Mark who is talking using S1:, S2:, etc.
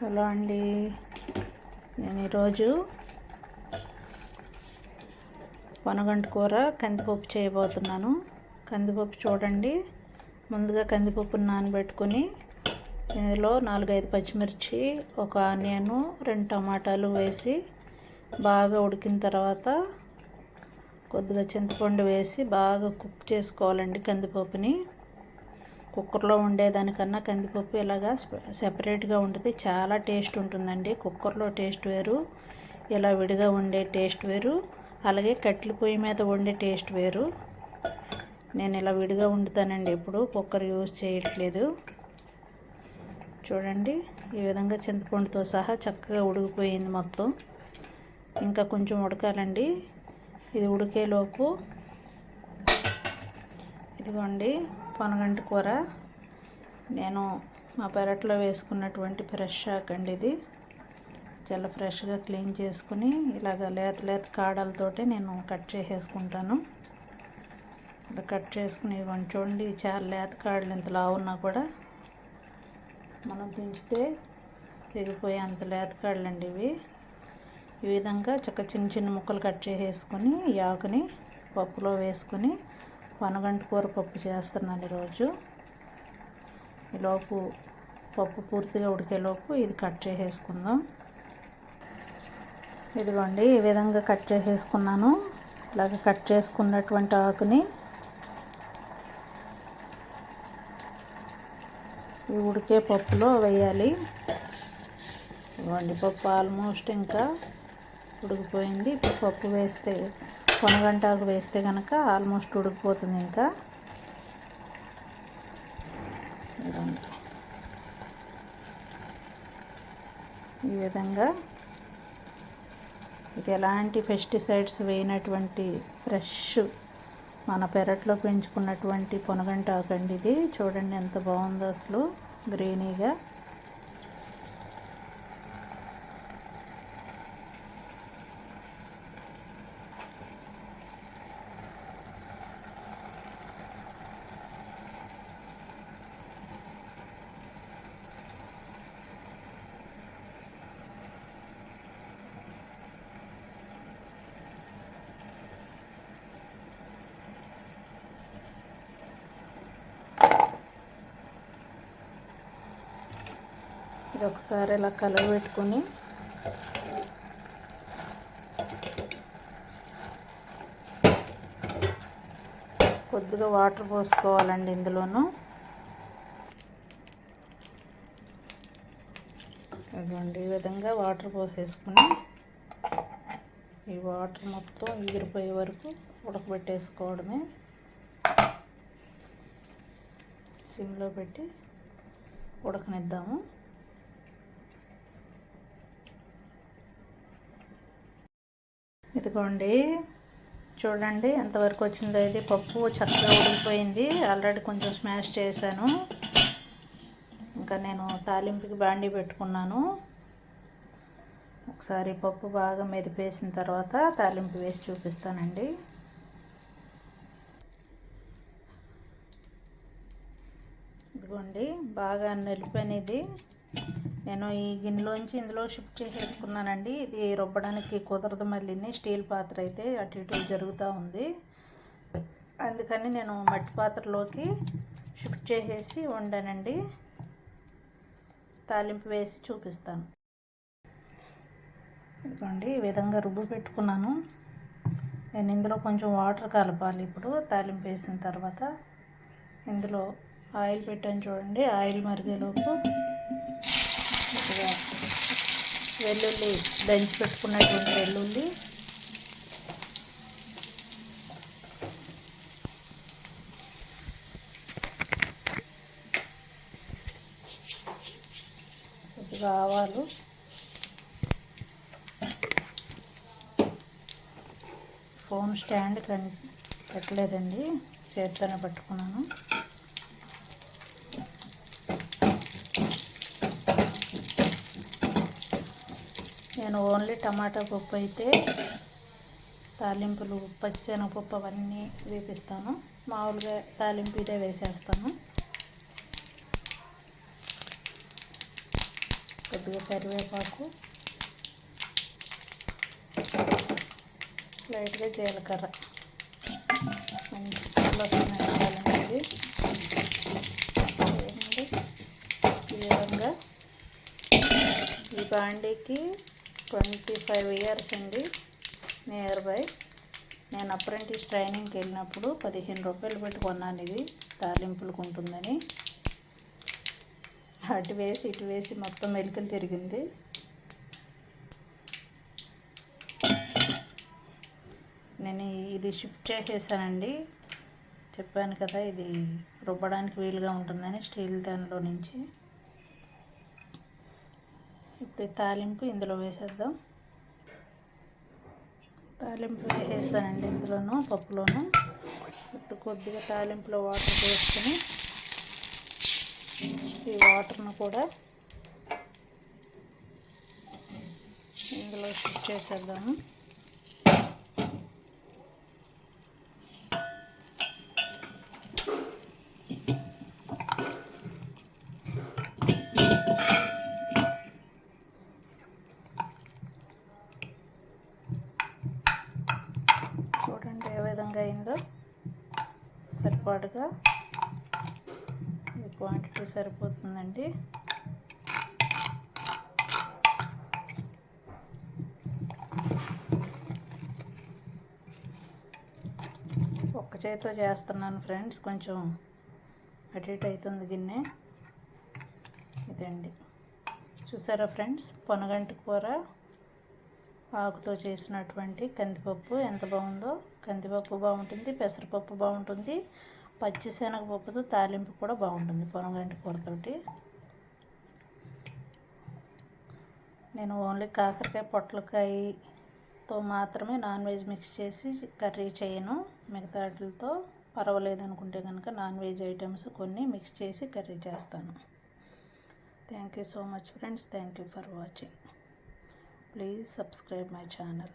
S1: Hello అండి. నేను ఈరోజు పొనగంట కూర కందిపప్పు చేయబోతున్నాను. కందిపప్పు చూడండి. ముందుగా కందిపప్పును నానబెట్టుకొని ఇందులో నాలుగైదు పచ్చిమిర్చి ఒక ఆనియను రెండు టమాటాలు వేసి బాగా ఉడికిన తర్వాత కొద్దిగా చింతపండు వేసి బాగా కుక్ చేసుకోవాలండి కందిపప్పుని. కుక్కర్లో ఉండేదానికన్నా కందిపప్పు ఇలాగా సెపరేట్గా ఉంటుంది. చాలా టేస్ట్ ఉంటుందండి. కుక్కర్లో టేస్ట్ వేరు ఇలా విడిగా ఉండే టేస్ట్ వేరు అలాగే కట్టెల పొయ్యి మీద వండే టేస్ట్ వేరు. నేను ఇలా విడిగా వండుతానండి. ఎప్పుడు కుక్కర్ యూజ్ చేయట్లేదు. చూడండి ఈ విధంగా చింతపండుతో సహా చక్కగా ఉడికిపోయింది మొత్తం. ఇంకా కొంచెం ఉడకాలండి. ఇది ఉడికేలోపు ఇదిగోండి పొనగంటి కూర. నేను మా పెరట్లో వేసుకున్నటువంటి ఫ్రెష్ అండి ఇది. చాలా ఫ్రెష్గా క్లీన్ చేసుకుని ఇలాగ లేత లేత కాడలతోటి నేను కట్ చేసేసుకుంటాను. ఇలా కట్ చేసుకుని ఇవ్వండి చూడండి చాలా లేత కాడలు ఇంత లావున్నా కూడా మనం దించితే తెగిపోయే అంత లేత కాడలండి ఇవి. ఈ విధంగా చక్క చిన్న చిన్న ముక్కలు కట్ చేసేసుకొని ఈ ఆకుని పప్పులో వేసుకొని వనగంట కూర పప్పు చేస్తున్నాను ఈరోజు. ఈలోపు పప్పు పూర్తిగా ఉడికేలోపు ఇది కట్ చేసేసుకుందాం. ఇదిగోండి ఈ విధంగా కట్ చేసేసుకున్నాను. ఇలాగ కట్ చేసుకున్నటువంటి ఆకుని ఈ ఉడికే పప్పులో వేయాలి. ఇవ్వండి పప్పు ఆల్మోస్ట్ ఇంకా ఉడికిపోయింది. పప్పు వేస్తే కొనగంటాకు వేస్తే కనుక ఆల్మోస్ట్ ఉడికిపోతుంది ఇంకా. ఈ విధంగా ఇది ఎలాంటి పెస్టిసైడ్స్ వేయనటువంటి ఫ్రెష్ మన పెరట్లో పెంచుకున్నటువంటి పొనగంటాకండి ఇది. చూడండి ఎంత బాగుందో అసలు గ్రీనీగా. ఇది ఒకసారి ఇలా కలగబెట్టుకొని కొద్దిగా వాటర్ పోసుకోవాలండి ఇందులోనూ. ఇదిగోండి ఈ విధంగా వాటర్ పోసేసుకుని ఈ వాటర్ మొత్తం ఎగిరిపోయే వరకు ఉడకబెట్టేసుకోవడమే. సిమ్లో పెట్టి ఉడకనిద్దాము. ఇదిగోండి చూడండి ఎంతవరకు వచ్చిందో ఇది. పప్పు చక్కగా ఉడికిపోయింది. ఆల్రెడీ కొంచెం స్మాష్ చేశాను. ఇంకా నేను తాలింపుకి బాండి పెట్టుకున్నాను. ఒకసారి పప్పు బాగా మెదిపేసిన తర్వాత తాలింపు వేసి చూపిస్తానండి. ఇదిగోండి బాగా నిలిపోయినది నేను ఈ గిన్నెలోంచి ఇందులో షిఫ్ట్ చేసేసుకున్నానండి. ఇది రుబ్బడానికి కుదరదు మళ్ళీ స్టీల్ పాత్ర అయితే అటు ఇటు జరుగుతూ ఉంది. అందుకని నేను మట్టి పాత్రలోకి షిఫ్ట్ చేసేసి వండానండి. తాలింపు వేసి చూపిస్తాను. ఇదిగోండి ఈ విధంగా రుబ్బు పెట్టుకున్నాను. నేను ఇందులో కొంచెం వాటర్ కలపాలి ఇప్పుడు. తాలింపు వేసిన తర్వాత ఇందులో ఆయిల్ పెట్టాను చూడండి. ఆయిల్ మరిగేలోపు వెల్లుల్లి దంచి పెట్టుకున్నటువంటి వెల్లుల్లి. కొద్దిగా ఆవాలు ఫోన్ స్టాండ్ కన్ పెట్టలేదండి చేతితోనే పట్టుకున్నాను. నేను ఓన్లీ టమాటా పప్పు అయితే తాలింపులు పచ్చిశనగపప్పు అవన్నీ వేపిస్తాను. మామూలుగా తాలింపు ఇదే వేసేస్తాను. కొద్దిగా కరివేపాకు లైట్గా జీలకర్ర. మంచి ఈ విధంగా ఈ బాండీకి ట్వంటీ ఫైవ్ ఇయర్స్ అండి. నియర్ బై నేను అప్రెంటిస్ ట్రైనింగ్కి వెళ్ళినప్పుడు పదిహేను రూపాయలు పెట్టి కొన్నాను ఇది. తాలింపులకు ఉంటుందని అటు వేసి ఇటు వేసి మొత్తం మెలికలు తిరిగింది. నేను ఇది షిఫ్ట్ చేసేసానండి. చెప్పాను కదా ఇది రుబ్బడానికి వీలుగా ఉంటుందని స్టీల్ దానిలో నుంచి. ఇప్పుడు తాలింపు ఇందులో వేసేద్దాం. తాలింపు వేసేసానండి ఇందులోను పప్పులోను. ఇప్పుడు కొద్దిగా తాలింపులో వాటర్ వేసుకొని ఈ వాటర్ను కూడా ఇందులో షిఫ్ట్ చేసేద్దాము చూడండి ఏ విధంగా అయిందో పాటుగా క్వాంటిటీ సరిపోతుందండి. ఒక్క చేతితో చేస్తున్నాను ఫ్రెండ్స్ కొంచెం అటు ఇటు అవుతుంది గిన్నె ఇదండి. చూసారా ఫ్రెండ్స్ పొనగంటి కూర ఆకుతో చేసినటువంటి కందిపప్పు ఎంత బాగుందో. కందిపప్పు బాగుంటుంది పెసరపప్పు బాగుంటుంది. పచ్చిశనగపప్పుతో తాలింపు కూడా బాగుంటుంది. పొనగంటి కూరతోటి నేను ఓన్లీ కాకరకాయ పొట్లకాయతో మాత్రమే నాన్ వెజ్ మిక్స్ చేసి కర్రీ చేయను. మిగతా వాటితో పర్వాలేదు అనుకుంటే కనుక నాన్ వెజ్ ఐటమ్స్ కొన్ని మిక్స్ చేసి కర్రీ చేస్తాను. Thank you so much friends. Thank you for watching. Please subscribe my channel.